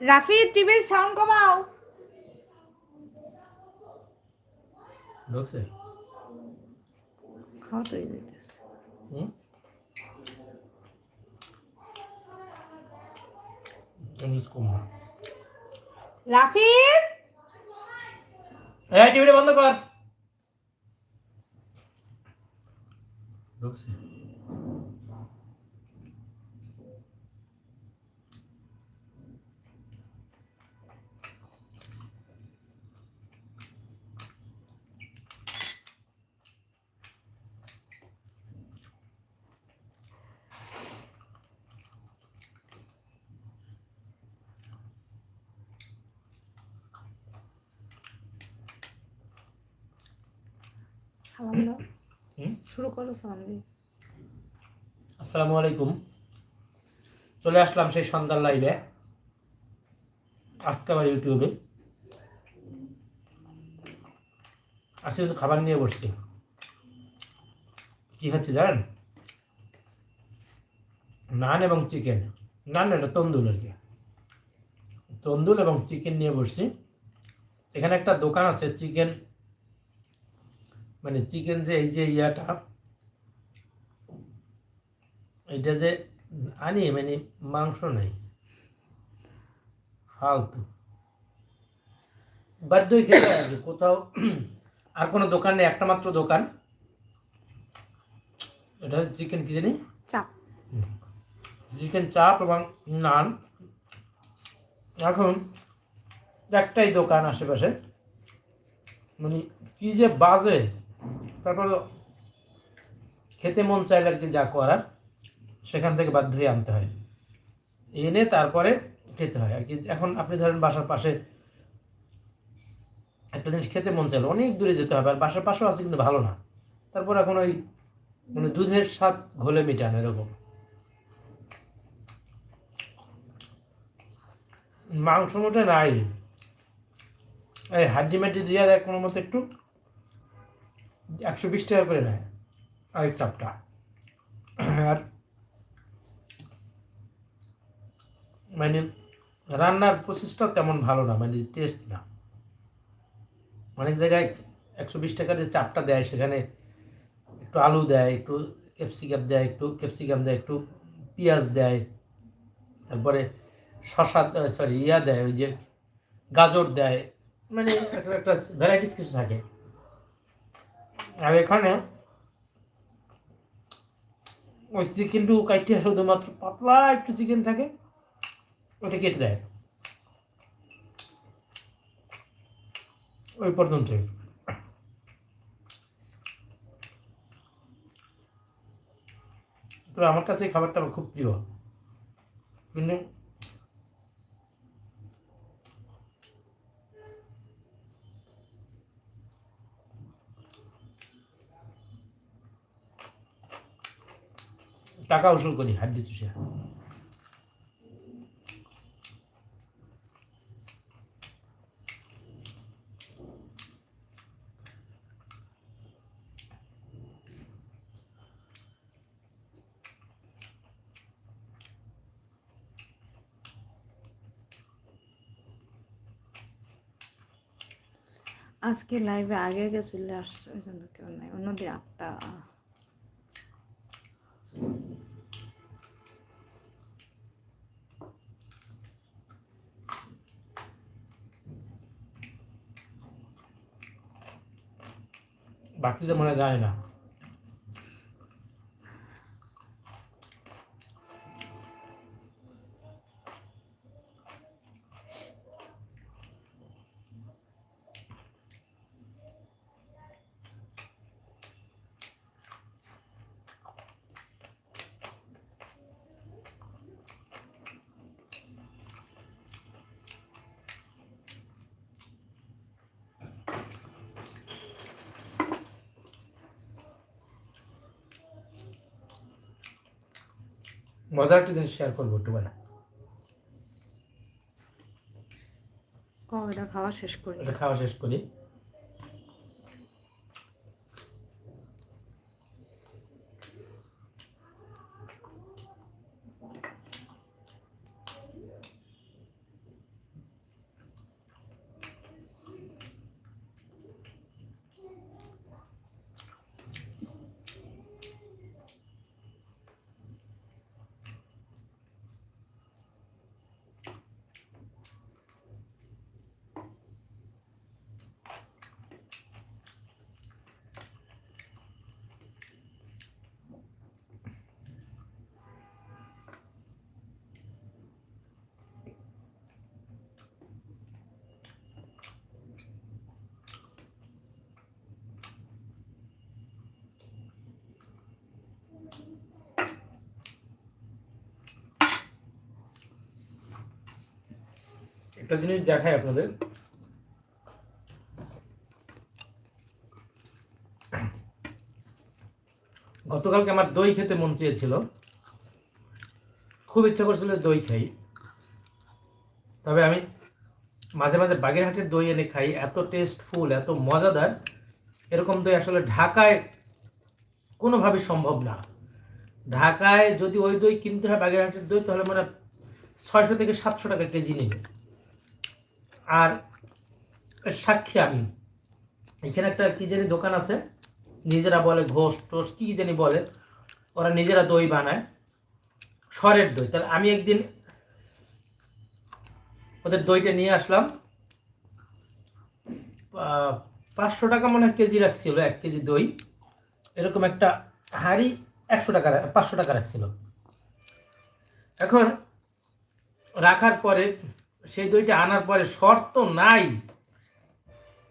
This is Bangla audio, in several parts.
রাফি টিভির সাউন্ড কমাও। খাওয়া তো দিতেছে হুম? ইংলিশ কম না। রাফি? এই টিভিটা বন্ধ কর। ঢুকছে? সালাম দাও। শুরু করো সালাম দিয়ে। আসসালামু আলাইকুম। চলে আসলাম সেই সন্ধ্যার লাইভে আজকে আবার ইউটিউবে। আজকে কিন্তু খাবার নিয়ে বসছি। কি হচ্ছে জানেন? নান এবং চিকেন। নান না, এটা তন্দুল আর কি। তন্দুল এবং চিকেন নিয়ে বসছি। এখানে একটা দোকান আছে চিকেন মানে চিকেন যে এই যে ইয়াটা এটা যে আনি মানে মাংস নেই। ফালতু। বাধ্যই খেতে হয় কি। কোথাও আর কোনো দোকান নেই একটা মাত্র দোকান। এটা চিকেন কি জানি? চাপ। চিকেন চাপ এবং নান। এখন একটাই দোকান আশেপাশে। মানে কি যে বাজে। তারপর খেতে মন চাইলে আর কি যা করার, সেখান থেকে বাধ্য হয়ে আনতে হয়। এনে তারপরে খেতে হয়। আর কি এখন আপনি ধরেন বাসার পাশে একটা জিনিস খেতে মন চাইলে, অনেক দূরে যেতে হবে, আর বাসার পাশেও আছে কিন্তু ভালো না। তারপর এখন ওই মানে দুধের স্বাদ ঘোলে মিটানো এরকম। মাংস মোটে নাই। এই হাড্ডি মাড্ডি দিয়ে দেয় কোনো মতো একটু একশো বিশ টাকা করে নেয় আর এই চাপটা। আর মানে রান্নার প্রসেসটা তেমন ভালো না মানে টেস্ট না। অনেক জায়গায় একশো বিশ টাকার যে চাপটা দেয়, সেখানে একটু আলু দেয়, একটু ক্যাপসিকাম দেয়, একটু ক্যাপসিকাম দেয়, একটু পেঁয়াজ দেয়, তারপরে শশা সরি ইয়া দেয়, ওই যে গাজর দেয় মানে একটা একটা ভ্যারাইটিস কিছু থাকে। আর এখানে ওই চিকেনটু কাইটে শুধুমাত্র পাতলা একটু চিকেন থাকে ওটা কেটে দেয়। ওই পর্যন্তই। তবে আমার কাছে এই খাবারটা আমার খুব প্রিয়। কিন্তু টাকা উসুল করি হাড্ডি চুষে আজকে লাইভে আগে চলে আসছে, ওই জন্য কেউ নাই। অন্যদিন আটটা। বাকিতে মনে জানে না। মজার একটা জিনিস শেয়ার করব একটু বেলা কয়টা খাওয়া শেষ করি। এটা খাওয়া শেষ করি। একটা জিনিস দেখাই আপনাদের। গতকালকে আমার দই খেতে মন চেয়েছিল। খুব ইচ্ছা করছিল দই খাই। তবে আমি মাঝে মাঝে বাগেরহাটের দই এনে খাই, এত টেস্টফুল এত মজাদার। এরকম দই আসলে ঢাকায় কোনোভাবে সম্ভব না। ঢাকায় যদি ওই দই কিনতে হয় বাগেরহাটের দই, তাহলে মানে ছয়শো থেকে সাতশো টাকা কেজি নেবে। আর সাক্ষী আমি এখানে একটা কি জানি দোকান আছে, নিজেরা বলে ঘোষ টোষ, কি জানি বলে, ওরা নিজেরা দই বানায়, সরের দই। তাহলে আমি একদিন ওদের দইটা নিয়ে আসলাম পাঁচশো টাকা মনে হয় কেজি রাখছিল, এক কেজি দই। এরকম একটা হাঁড়ি একশো টাকা, পাঁচশো টাকা রাখছিল। এখন রাখার পরে সেই দইটা আনার পরে শর্ত নাই।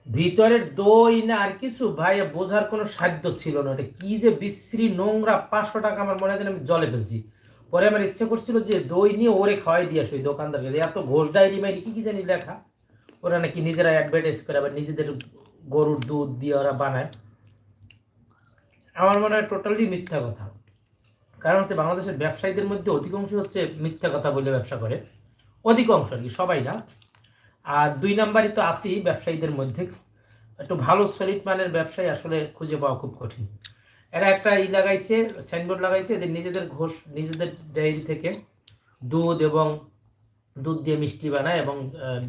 ভিতরের দই না আর কিছু, ভাই, বোঝার কোনো সাধ্য ছিল না। এটা কি যে বিশ্রী নোংরা পাঁচশো টাকা আমার মনে হয় আমি জলে ফেলছি। পরে আমার ইচ্ছে করছিল যে দই নিয়ে ওরে খাওয়াই দিয়ে আসো দোকানদারকে। এত ঘোষ ডায়েরি মাইরি, কি কি জানি লেখা। ওরা নাকি নিজেরা অ্যাডভার্টাইজ করে, আবার নিজেদের গরুর দুধ দিয়ে ওরা বানায়। আমার মনে হয় টোটালি মিথ্যা কথা। কারণ হচ্ছে বাংলাদেশের ব্যবসায়ীদের মধ্যে অধিকাংশ হচ্ছে মিথ্যা কথা বলে ব্যবসা করে। অধিকাংশ আর কি, সবাই না। আর দুই নাম্বারই তো আছেই ব্যবসায়ীদের মধ্যে। একটু ভালো সলিড মানের ব্যবসায়ী আসলে খুঁজে পাওয়া খুব কঠিন। এরা একটা ই লাগাইছে সাইনবোর্ড লাগাইছে, এদের নিজেদের ঘোষ, নিজেদের ডায়েরি থেকে দুধ এবং দুধ দিয়ে মিষ্টি বানায় এবং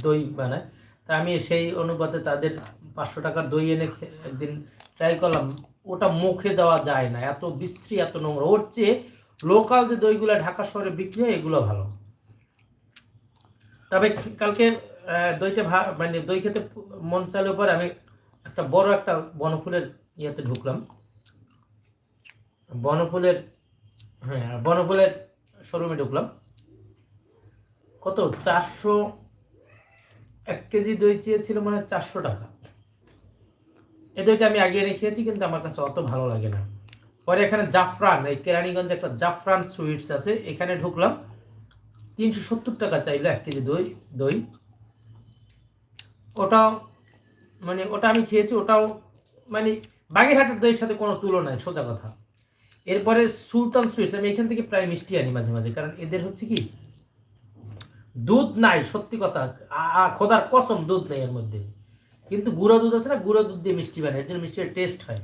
দই বানায়। তা আমি সেই অনুপাতে তাদের পাঁচশো টাকা দই এনে একদিন ট্রাই করলাম। ওটা মুখে দেওয়া যায় না। এত বিশ্রী, এত নোংরা। ওর চেয়ে লোকাল যে দইগুলো ঢাকা শহরে বিক্রি হয়, এগুলো ভালো। তবে কালকে ভা মানে দই খেতে মন চাইলে পরে আমি একটা বড় একটা বনফুলের ইয়েতে ঢুকলাম। বনফুলের হ্যাঁ বনফুলের শোরুমে ঢুকলাম। কত? চারশো, এক কেজি দই চেয়েছিল মানে চারশো টাকা। এ দইটা আমি আগে এনে খেয়েছি কিন্তু আমার কাছে অত ভালো লাগে না। পরে এখানে জাফরান, এই কেরানীগঞ্জে একটা জাফরান সুইটস আছে, এখানে ঢুকলাম। তিনশো সত্তর টাকা চাইলো এক কেজি দই দই। ওটাও মানে ওটা আমি খেয়েছি, ওটাও মানে বাগেরহাটের দইয়ের সাথে কোনো তুলনায়, সোজা কথা। এরপরে সুলতান সুইটস, আমি এখান থেকে প্রায় মিষ্টি আনি মাঝে মাঝে, কারণ এদের হচ্ছে কি, দুধ নাই, সত্যি কথা খোদার কসম দুধ নেই এর মধ্যে। কিন্তু গুঁড়ো দুধ আছে না, গুঁড়ো দুধ দিয়ে মিষ্টি বানায়, এর জন্য মিষ্টির টেস্ট হয়।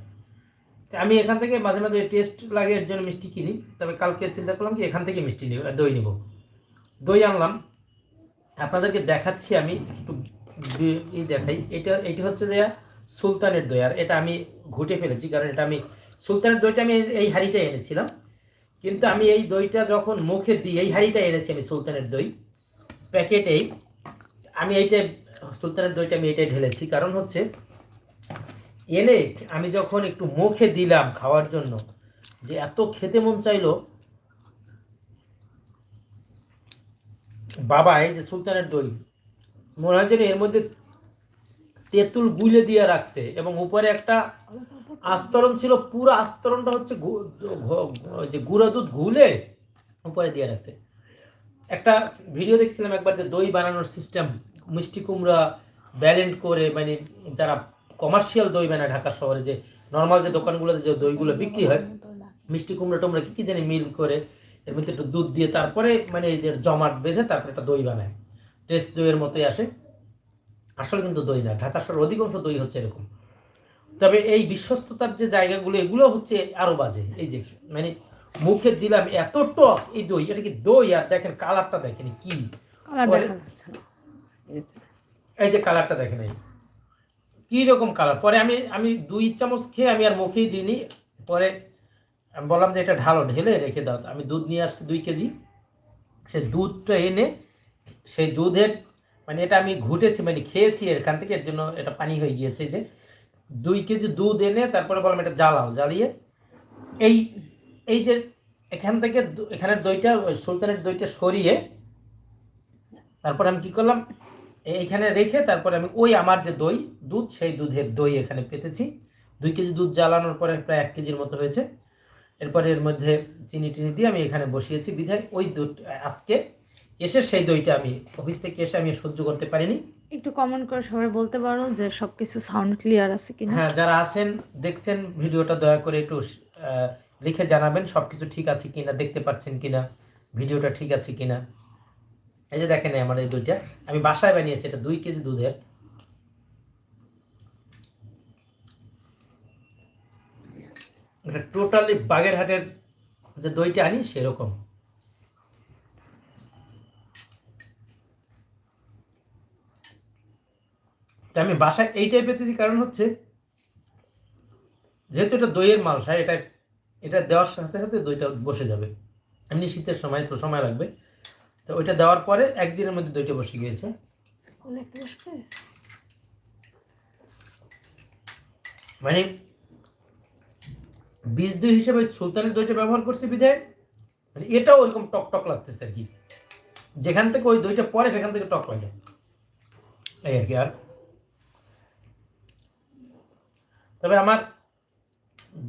আমি এখান থেকে মাঝে মাঝে টেস্ট লাগে, এর জন্য মিষ্টি কিনি। তবে কালকে চিন্তা করলাম কি, এখান থেকে মিষ্টি নিব, দই নিব। দই আনলাম। আপনাদেরকে দেখাচ্ছি আমি একটু দেখাই। এটা এটা হচ্ছে যে সুলতানের দই, আর এটা আমি ঘুটে ফেলেছি, কারণ এটা আমি সুলতানের দইটা আমি এই- এই হাঁড়িটা এনেছিলাম। কিন্তু আমি এই দইটা যখন মুখে দিই, এই হাঁড়িটা এনেছি আমি সুলতানের দই প্যাকেটেই। আমি এইটা সুলতানের দইটা আমি এটাই ঢেলেছি। কারণ হচ্ছে, এনে আমি যখন একটু মুখে দিলাম খাওয়ার জন্য, যে এত খেতে মন চাইলো বাবা, এই যে সুলতানের দই, মনে হয় এর মধ্যে তেঁতুল গুলে দিয়ে রাখছে এবং উপরে একটা আস্তরণ ছিল, পুরো আস্তরণটা হচ্ছে যে গুঁড়া দুধ গুলে উপরে দিয়ে রাখছে। একটা ভিডিও দেখছিলাম একবার যে দই বানানোর সিস্টেম মিষ্টি কুমড়া ব্যালেন্ট করে মানে যারা কমার্শিয়াল দই বানায় ঢাকা শহরে, যে নর্মাল যে দোকানগুলোতে যে দইগুলো বিক্রি হয়, মিষ্টি কুমড়া টুমড়া কী কী জানি মিল করে এর মধ্যে একটু দুধ দিয়ে তারপরে মানে এদের জমাট বেঁধে তারপরে একটা দই বানায়। টেস্ট দইয়ের মতোই আসে। আসলে কিন্তু দই না ঢাকা শহরের অধিকাংশ দই হচ্ছে এরকম। তবে এই বিশ্বস্ততার যে জায়গাগুলো এগুলো হচ্ছে আরও বাজে। এই যে মানে মুখে দিলাম এত টক এই দই এটা কি দই? আর দেখেন কালারটা দেখেন কি। এই যে কালারটা দেখেন এই। কি রকম কালার? পরে আমি আমি দুই চামচ খেয়ে আমি আর মুখেই দিইনি। পরে আমি বললাম যে এটা ঢালো, ঢেলে রেখে দাও। আমি দুধ নিয়ে আসছি দুই কেজি। সে দুধটা এনে সেই দুধের মানে এটা আমি ঘুটেছি মানে খেয়েছি এখান থেকে, এর জন্য এটা পানি হয়ে গিয়েছে যে। দুই কেজি দুধ এনে তারপরে বললাম এটা জ্বালাও, জ্বালিয়ে এই এই যে এখান থেকে এখানের দইটা সুলতানের দইটা সরিয়ে তারপর আমি কি করলাম এইখানে রেখে তারপরে আমি ওই আমার যে দই, দুধ, সেই দুধের দই এখানে পেতেছি। দুই কেজি দুধ জ্বালানোর পরে প্রায় এক কেজির মতো হয়েছে। এরপরে এর মধ্যে চিনি টিনি দিয়ে আমি এখানে বসিয়েছি। বিধায় ওই দুধ আজকে এসে সেই দইটা আমি অফিস থেকে এসে আমি সহ্য করতে পারিনি। একটু কমেন্ট করে সবাই বলতে পারো যে সবকিছু সাউন্ড ক্লিয়ার আছে কিনা? হ্যাঁ যারা আছেন দেখছেন ভিডিওটা দয়া করে একটু লিখে জানাবেন সব কিছু ঠিক আছে কিনা দেখতে পাচ্ছেন কিনা ভিডিওটা ঠিক আছে কিনা। এই যে দেখেন আমার এই দুইটা আমি বাসায় বানিয়েছি এটা দুই কেজি দুধের। এটা টোটালি বাগেরহাটের যে দইটা আনি সেরকম। আমি বাসায় এইটাই পেতেছি কারণ হচ্ছে যেহেতু এটা দইয়ের মালসা এটা এটা দেওয়ার সাথে সাথে দইটা বসে যাবে। এমনি শীতের সময় তো সময় লাগবে। তো ওইটা দেওয়ার পরে একদিনের মধ্যে দইটা বসে গিয়েছে। মানে বীজ দই হিসেবে সুলতানের দইটা ব্যবহার করছে বিধায় মানে এটাও ওরকম টক টক লাগতেছে আর কি। যেখান থেকে ওই দইটা পরে সেখান থেকে টক লাগে। এই আর কি, আর তবে আমার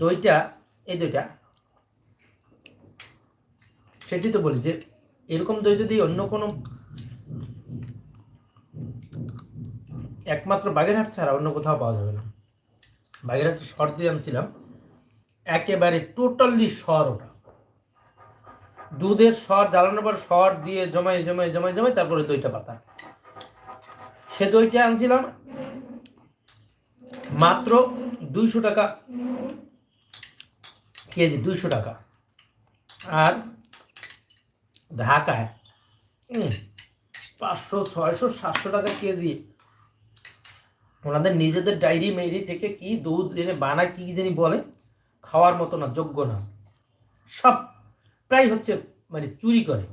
দইটা, এই দইটা, সেটি তো বলি যে এরকম দই যদি অন্য কোনো একমাত্র বাগেরহাট ছাড়া অন্য কোথাও পাওয়া যাবে না। বাগেরহাটে সর দিয়ে আনছিলাম। একেবারে টোটালি সর ওটা। দুধের সর জ্বালানোর পর সর দিয়ে জমাই জমাই জমাই জমাই তারপরে দইটা পাতা। সে দইটা আনছিলাম মাত্র দুইশো টাকা, কেজি দুইশো টাকা। আর ঢাকায় পাঁচশো, ছয়শো, সাতশো টাকা কেজি। ওনাদের নিজেদের ডায়েরি মেরি থেকে কি দুধ এনে বানায়, কি জানি বলে। খাওয়ার মতো না, যোগ্য না। সব প্রায় হচ্ছে মানে চুরি করে।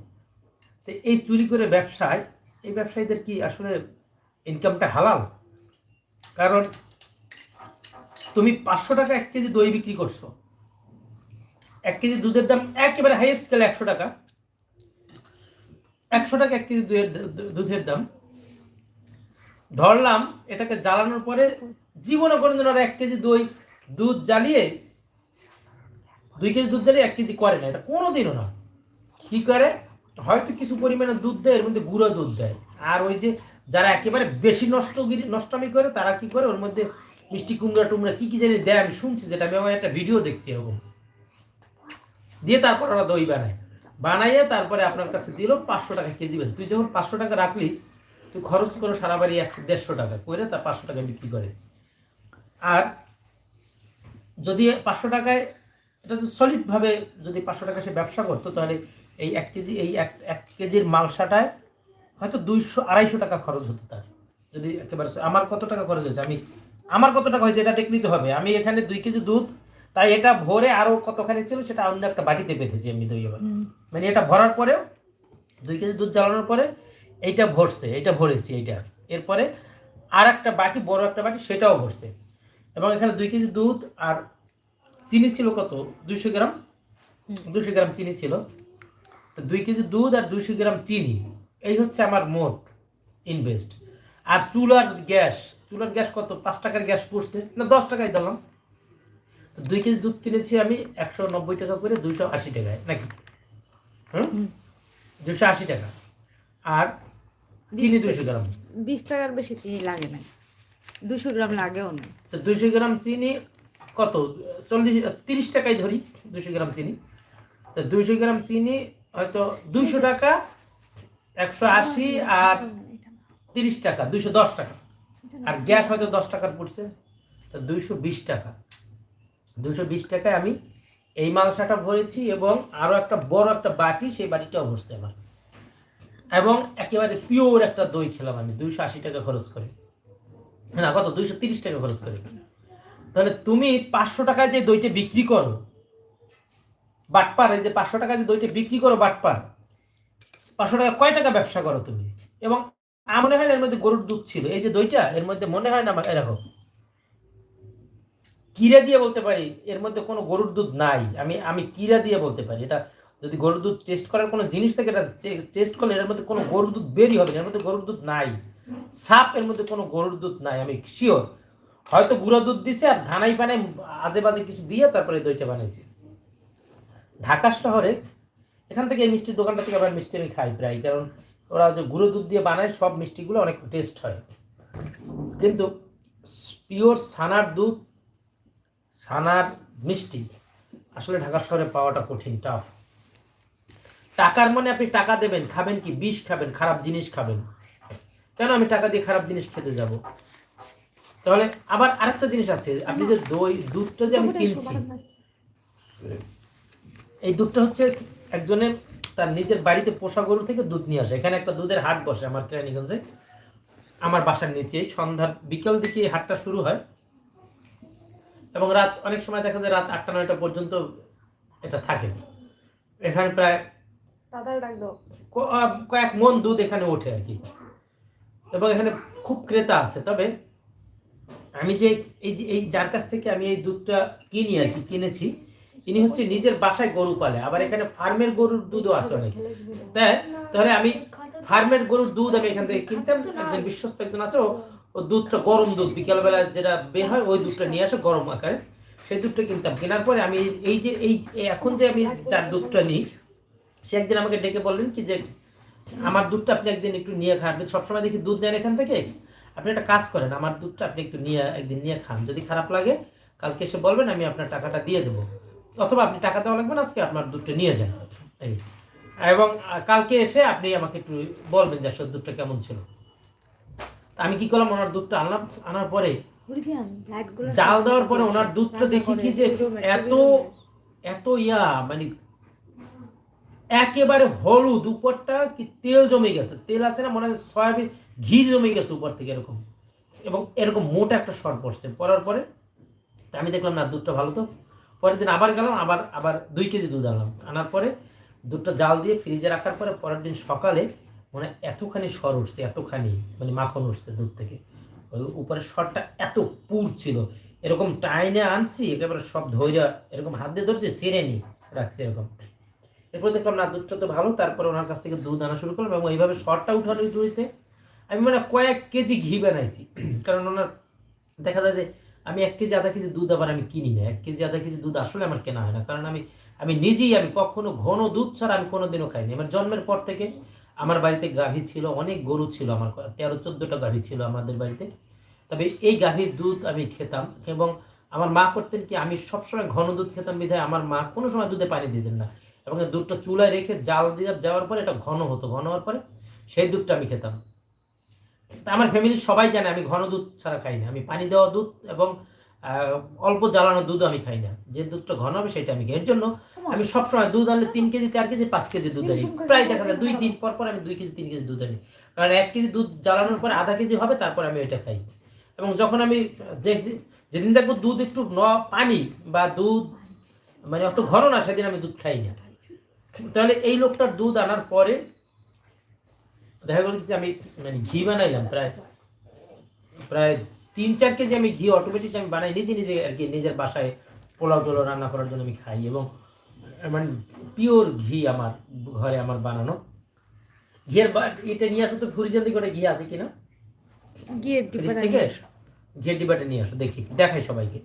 তো এই চুরি করে ব্যবসায়, এই ব্যবসায়ীদের কি আসলে ইনকামটা হালাল? কারণ তুমি পাঁচশো টাকা এক কেজি দই বিক্রি করছ। এক কেজি দুধের দাম একেবারে হাইয়েস্ট গেলে একশো টাকা। একশো টাকা এক কেজি দুধের দুধের দাম। ধরলাম এটাকে জ্বালানোর পরে জীবনে কোনোদিন ওরা এক কেজি দই, দুধ জ্বালিয়ে দুই কেজি দুধ জ্বালিয়ে এক কেজি করে না, এটা কোনোদিনও না। কি করে? হয়তো কিছু পরিমাণে দুধ দেয়, এর মধ্যে গুঁড়ো দুধ দেয়। আর ওই যে যারা একেবারে বেশি নষ্ট নষ্টমি করে, তারা কি করে? ওর মধ্যে মিষ্টি কুমড়া টুমড়া কি কি জানি দেয়, আমি শুনছি যেটা, আমি আমার একটা ভিডিও দেখছি এরকম। দিয়ে তারপর ওরা দই বানায় বানাইয়ে তারপরে আপনার কাছে দিল পাঁচশো টাকা কেজি বেশি। তুই যখন পাঁচশো টাকা রাখলি, তুই খরচ করো সারা বাড়ি একশো দেড়শো টাকা করে তার পাঁচশো টাকা বিক্রি করে। আর যদি পাঁচশো টাকায় এটা তো সলিডভাবে যদি পাঁচশো টাকা সে ব্যবসা করতো তাহলে এই এক কেজি এই এক এক কেজির মালসাটায় হয়তো দুইশো আড়াইশো টাকা খরচ হতো তার। যদি একেবারে আমার কত টাকা খরচ হয়েছে? আমি আমার কত টাকা হয়েছে এটা দেখে নিতে হবে। আমি এখানে দুই কেজি দুধ তাই এটা ভরে আরও কতখানি ছিল সেটা অন্য একটা বাটিতে পেতেছি আমি দই এবার। মানে এটা ভরার পরেও দুই কেজি দুধ জ্বালানোর পরে এইটা ভরছে এইটা ভরেছি এইটা। এরপরে আর একটা বাটি বড় একটা বাটি সেটাও ভরছে। এবং এখানে দুই কেজি দুধ আর চিনি ছিল কত? দুইশো গ্রাম? দুশো গ্রাম চিনি ছিল। তো দুই কেজি দুধ আর দুইশো গ্রাম চিনি এই হচ্ছে আমার মোট ইনভেস্ট আর চুলার গ্যাস চুলার গ্যাস কত? পাঁচ টাকার গ্যাস পড়ছে। না দশ টাকায় দিলাম। দুই কেজি দুধ কিনেছি আমি একশো নব্বই টাকা করে দুইশো আশি টাকায় নাকি? হুম। দুশো আশি টাকা। আর চিনি দুশো গ্রাম। বিশ টাকার বেশি চিনি লাগে না দুশো গ্রাম লাগেও না তো দুইশো গ্রাম চিনি কত? চল্লিশ, তিরিশ টাকায় ধরি দুশো গ্রাম চিনি। তো দুইশো গ্রাম চিনি হয়তো দুইশো টাকা, একশো আশি আর তিরিশ টাকা, দুইশো দশ টাকা। আর গ্যাস হয়তো দশ টাকার পড়ছে, তো দুইশো বিশ টাকা। দুইশো বিশ টাকায় আমি এই মালসাটা ভরেছি এবং আরও একটা বড় একটা বাটি সেই বাটিটাও ভরছে আমার। এবং একেবারে পিওর একটা দই খেলাম আমি, দুইশো আশি টাকা খরচ করে। না, কত? দুইশো তিরিশ টাকা খরচ করে। তাহলে তুমি পাঁচশো টাকায় যে দইটা বিক্রি করো, বাটপার যে পাঁচশো টাকা যে দইটা বিক্রি করো বাটপার, পাঁচশো টাকা কয় টাকা ব্যবসা করো তুমি? এবং আমার মনে হয় না এর মধ্যে গরুর দুধ ছিল, এই যে দইটা এর মধ্যে মনে হয় না এরকম। কিরা দিয়ে বলতে পারি, এর মধ্যে কোনো গরুর দুধ নাই, আমি আমি কিরা দিয়ে বলতে পারি, এটা যদি গরুর দুধ টেস্ট করার কোনো জিনিস থেকে, এটা টেস্ট করলে এর মধ্যে কোনো গরুর দুধ বেরই হবে না, এর মধ্যে গরুর দুধ নাই। সাপ এর মধ্যে কোনো গরুর দুধ নাই, আমি শিওর হয়তো গুঁড়ো দুধ দিছে আর ধানাই পানাই আজে বাজে কিছু দিয়ে তারপরে দইটা বানাইছি। ঢাকা শহরে এখান থেকে এই মিষ্টির দোকানটা থেকে আবার মিষ্টি আমি খাই প্রায়, কারণ ওরা যে গুঁড়ো দুধ দিয়ে বানায়, সব মিষ্টিগুলো অনেক টেস্ট হয়। কিন্তু পিওর ছানার দুধ, ছানার মিষ্টি আসলে ঢাকা শহরে পাওয়াটা কঠিন টাফ টাকার মনে আপনি টাকা দেবেন, খাবেন কি? বিষ খাবেন, খারাপ জিনিস খাবেন। কেন আমি টাকা দিয়ে খারাপ জিনিস খেতে যাব? তাহলে আবার আরেকটা জিনিস আছে আপনি যে দই দুধটা যে আমি কিনছি এই দুধটা হচ্ছে একজনের তার নিজের বাড়িতে পোষা গরু থেকে দুধ নিয়ে আসে। এখানে একটা দুধের হাট বসে আমার কেরানীগঞ্জে। আমার বাসার নিচে সন্ধ্যার বিকেল দিকে এই হাটটা শুরু হয়। এবং রাত অনেক সময় দেখা যায় রাত আটটা নয়টা পর্যন্ত এটা থাকে। এখানে প্রায় কয়েক মন দুধ এখানে ওঠে আর কি। এবং এখানে খুব ক্রেতা আছে। তবে আমি যে এই যে, এই যার কাছ থেকে আমি এই দুধটা কিনি আর কি, কিনেছি, ইনি হচ্ছে নিজের বাসায় গরু পালে, আবার এখানে ফার্মের গরুর দুধও আছে অনেক। তাই, তাহলে আমি ফার্মের গরুর দুধ আমি এখান থেকে কিনতাম, একজন বিশ্বস্ত একজন আছে, ও দুধটা গরম দুধ, বিকালবেলা যেটা বের হয়, ওই দুধটা নিয়ে আসে গরম আকারে, সেই দুধটা কিনতাম। কেনার পরে আমি এই যে, এই এখন যে আমি যার দুধটা নিই, সে একদিন আমাকে ডেকে বললেন কি যে, আমার দুধটা আপনি একদিন একটু নিয়ে আপনি সবসময় দেখি দুধ নেন এখান থেকে? আপনি একটা কাজ করেন আমার দুধটা আপনি একটু নিয়ে একদিন নিয়ে খান। যদি খারাপ লাগে কালকে এসে বলবেন আমি আপনার টাকাটা দিয়ে দেবো। অথবা আপনি টাকা দেওয়া লাগবে না আজকে আপনার দুধটা নিয়ে যান। এই। এবং কালকে এসে আপনি আমাকে একটু বলবেন যে আসলে দুধটা কেমন ছিল। আমি কি করলাম ওনার দুধটা আনলাম আনার পরে জাল দেওয়ার পরে ওনার দুধটা দেখি কি যে এত এত ইয়া মানে একেবারে হলুদ, উপরটা কি তেল জমে গেছে। তেল আছে না, মনে হয় সয়াবিন, ঘি জমে গেছে উপর থেকে এরকম। এবং এরকম মোটা একটা সর পড়ছে। পড়ার পরে আমি দেখলাম, না, দুধটা ভালো তো। পরের দিন আবার গেলাম, আবার আবার দুই কেজি দুধ আনলাম। আনার পরে দুধটা জাল দিয়ে ফ্রিজে রাখার পরে পরের দিন সকালে মানে এতখানি সর উঠছে, এতখানি মানে মাখন উঠছে দুধ থেকে। ওই উপরের সরটা এত পুর ছিল। এরকম টাইনে আনছি, একেবারে সব ধৈর্য এরকম হাত দিয়ে ধরছি, ছেড়ে নি রাখছি এরকম। এরপর দেখলাম, না, দুধটা তো ভালো। তারপরে ওনার কাছ থেকে দুধ আনা শুরু করলাম এবং এইভাবে শর্টটা উঠানো জুড়িতে। আমি মানে কয়েক কেজি ঘি বানাইছি। কারণ ওনার দেখা যায় যে আমি এক কেজি, আধা কেজি দুধ আবার আমি কিনি না। এক কেজি, আধা কেজি দুধ আসলে আমার কেনা হয় না। কারণ আমি আমি নিজেই, আমি কখনো ঘন দুধ ছাড়া আমি কোনোদিনও খাইনি। আমার জন্মের পর থেকে আমার বাড়িতে গাভী ছিল, অনেক গরু ছিল আমার, তেরো, চোদ্দোটা গাভী ছিল আমাদের বাড়িতে। তবে এই গাভীর দুধ আমি খেতাম এবং আমার মা করতেন কি, আমি সবসময় ঘন দুধ খেতাম বিধায় আমার মা কোনো সময় দুধে পানি দিতেন না। এবং দুধটা চুলায় রেখে জাল দিয়ে যাওয়ার পরে এটা ঘন হতো। ঘন হওয়ার পরে সেই দুধটা আমি খেতাম। আমার ফ্যামিলির সবাই জানে আমি ঘন দুধ ছাড়া খাই না। আমি পানি দেওয়া দুধ এবং অল্প জ্বালানো দুধ আমি খাই না। যে দুধটা ঘন হবে সেটা আমি খাই। এর জন্য আমি সবসময় দুধ আনলে তিন কেজি চার কেজি পাঁচ কেজি দুধ আনি। প্রায় দেখা যায় দুই দিন পর পর আমি দুই কেজি তিন কেজি দুধ আনি। কারণ এক কেজি দুধ জ্বালানোর পরে আধা কেজি হবে তারপর আমি ওইটা খাই। এবং যখন আমি যে যেদিন দেখব দুধ একটু ন পানি বা দুধ মানে অত ঘন না সেদিন আমি দুধ খাই না। তাহলে এই লোকটার দুধ আনার পরে দেখা গেল যে আমি মানে ঘি বানাইলাম প্রায় প্রায় তিন চার কেজি আমি ঘি অটোমেটিক আমি বানাই নিজে নিজে আর কি নিজের বাসায় পোলাও টোলাও রান্না করার জন্য আমি খাই এবং মানে পিওর ঘি আমার ঘরে আমার বানানো। ঘিয়ের এটা নিয়ে আসো তো ফ্রিজের করে ঘি আছে কিনা। থেকে? ঘিয়ের ডিবাটা নিয়ে আসো দেখি দেখাই সবাইকে।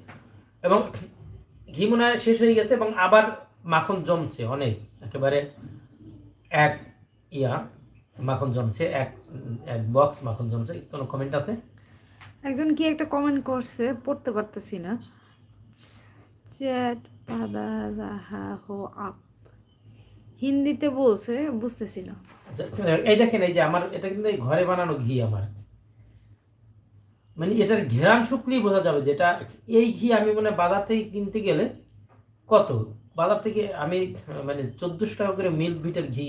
এবং ঘি মনে হয় শেষ হয়ে গেছে এবং আবার মাখন জমছে অনেক। একেবারে এক ইয়া মাখন জমছে এক এক বক্স মাখন জমছে। কোনো কমেন্ট আছে? একজন কি একটা কমেন্ট করছে পড়তে পারতেছি না। চ্যাট পাদা রাহা হো আপ। হিন্দিতে বলছে বুঝতেছি না। আচ্ছা, এই দেখেন এই যে আমার এটা কিন্তু ঘরে বানানো ঘি আমার। মানে এটার ঘেরান শুকলেই বোঝা যাবে যেটা এই ঘি আমি মানে বাজার থেকে কিনতে গেলে কত? বাজার থেকে আমি মানে চোদ্দোশো টাকা করে মিল্ক ভিটের ঘি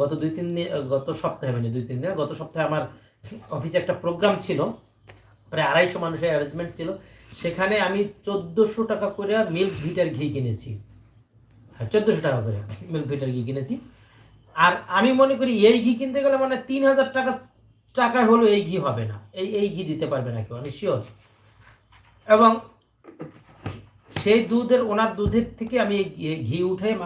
গত দুই তিন দিন, গত সপ্তাহে মানে দুই তিন দিন, গত সপ্তাহে আমার অফিসে একটা প্রোগ্রাম ছিল, প্রায় আড়াইশো মানুষের অ্যারেঞ্জমেন্ট ছিল, সেখানে আমি চোদ্দোশো টাকা করে মিল্ক ভিটার ঘি কিনেছি। হ্যাঁ চোদ্দোশো টাকা করে মিল্ক ভিটার ঘি কিনেছি। আর আমি মনে করি এই ঘি কিনতে গেলে মানে তিন হাজার টাকা টাকায় হলো এই ঘি হবে না। এই এই ঘি দিতে পারবে না কেউ, আমি শিওর এবং সেই দুধের ওনার দুধের থেকে আমি ঘি উঠে